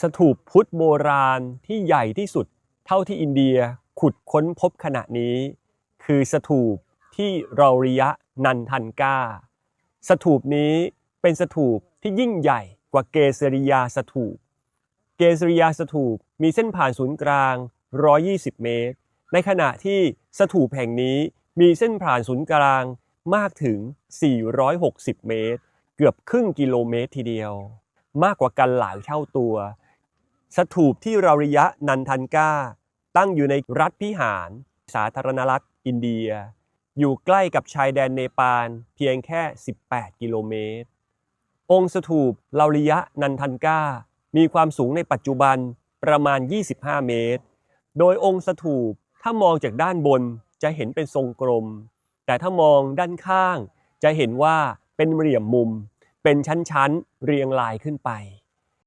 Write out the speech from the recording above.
สถูปพุทธโบราณที่ใหญ่ที่สุดเท่าที่อินเดียขุดค้นพบขณะนี้ คือสถูปที่เราริยะนันทันกาสถูปนี้เป็นสถูปที่ยิ่งใหญ่กว่าเกสริยาสถูป เกสริยาสถูปมีเส้นผ่านศูนย์กลาง 120 เมตร ในขณะที่สถูปแห่งนี้มีเส้นผ่านศูนย์กลางมากถึง 460 เมตร เกือบครึ่งกิโลเมตรทีเดียว มากกว่ากันหลายเท่าตัว สถูปที่ราริยะนันทันกาตั้งอยู่ในรัฐพิหาร สาธารณรัฐอินเดีย อยู่ใกล้กับชายแดนเนปาลเพียงแค่ 18 กิโลเมตร องค์สถูปเราริยะนันทันกามีความสูงในปัจจุบันประมาณ 25 เมตร โดยองค์สถูปถ้ามองจากด้านบนจะเห็นเป็นทรงกลม แต่ถ้ามองด้านข้าง จะเห็นว่าเป็นเหลี่ยมมุม เป็นชั้นๆ เรียงรายขึ้นไป